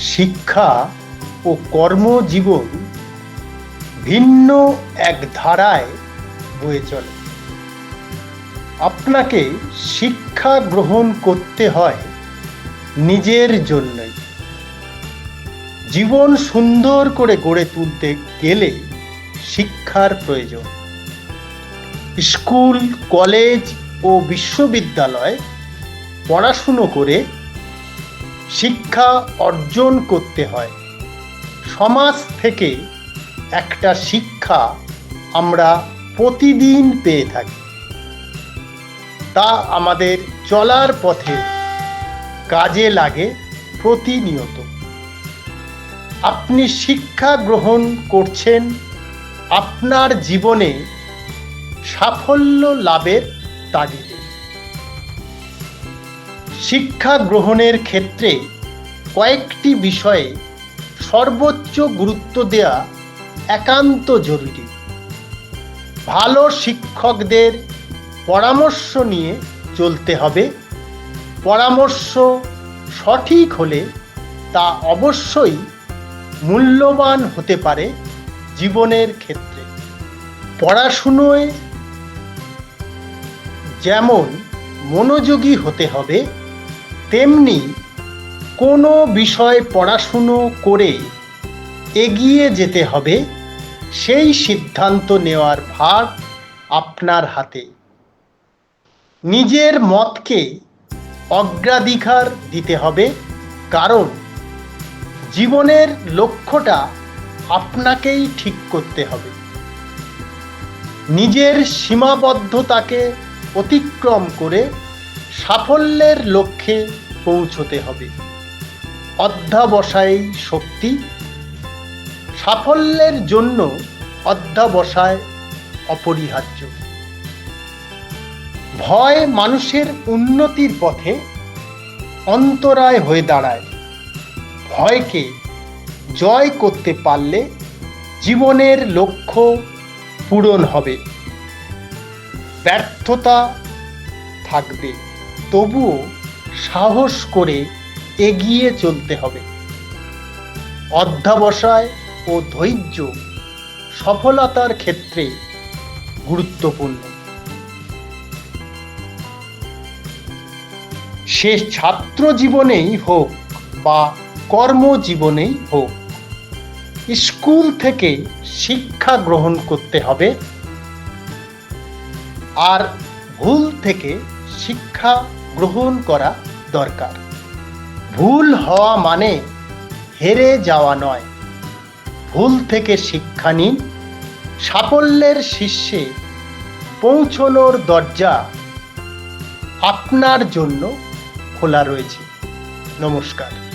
শিক্ষা ও কর্মজীবন ভিন্ন এক ধারায় বয়ে চলে। আপনাকে শিক্ষা গ্রহণ করতে হয় নিজের জন্যই। জীবন সুন্দর করে গড়ে তুলতে গেলে শিক্ষার প্রয়োজন। স্কুল, কলেজ ও বিশ্ববিদ্যালয় পড়াশুনো করে শিক্ষা অর্জন করতে হয়। সমাজ থেকে একটা শিক্ষা আমরা প্রতিদিন পেয়ে থাকি। তা আমাদের চলার পথে কাজে লাগে প্রতিনিয়ত। আপনি শিক্ষা গ্রহণ করছেন, আপনার জীবনে সাফল্য লাভের তাগিদে। শিক্ষা গ্রহণের ক্ষেত্রে কয়েকটি বিষয়ে সর্বোচ্চ গুরুত্ব দেওয়া একান্ত জরুরি। ভালো শিক্ষকদের পরামর্শ নিয়ে চলতে হবে। পরামর্শ সঠিক হলে তা অবশ্যই মূল্যবান হতে পারে জীবনের ক্ষেত্রে। পড়াশুনোয় যেমন মনোযোগী হতে হবে তেমনি কোনো বিষয় পড়াশুনো করে এগিয়ে যেতে হবে, সেই সিদ্ধান্ত নেওয়ার ভার আপনার হাতে। নিজের মতকে অগ্রাধিকার দিতে হবে, কারণ জীবনের লক্ষ্যটা আপনাকেই ঠিক করতে হবে। নিজের সীমাবদ্ধতাকে অতিক্রম করে সাফল্যের লক্ষ্যে পৌঁছতে হবে। অধ্যাবসায় শক্তি। সাফল্যের জন্য অধ্যাবসায় অপরিহার্য। ভয় মানুষের উন্নতির পথে অন্তরায় হয়ে দাঁড়ায়। ভয়কে জয় করতে পারলে জীবনের লক্ষ্য পূরণ হবে। ব্যর্থতা থাকবে। তবুও সাহস করে এগিয়ে চলতে হবে। অধ্যাবসায় ও ধৈর্য সফলতার ক্ষেত্রে গুরুত্বপূর্ণ। সে ছাত্র জীবনেই হোক বা কর্মজীবনেই হোক, স্কুল থেকে শিক্ষা গ্রহণ করতে হবে আর ভুল থেকে শিক্ষা গ্রহণ করা দরকার। ভুল হওয়া মানে হেরে যাওয়া নয়। ভুল থেকে শিক্ষা নিন। সাফল্যের শীর্ষে পৌঁছনোর দরজা আপনার জন্য খোলা রয়েছে। নমস্কার।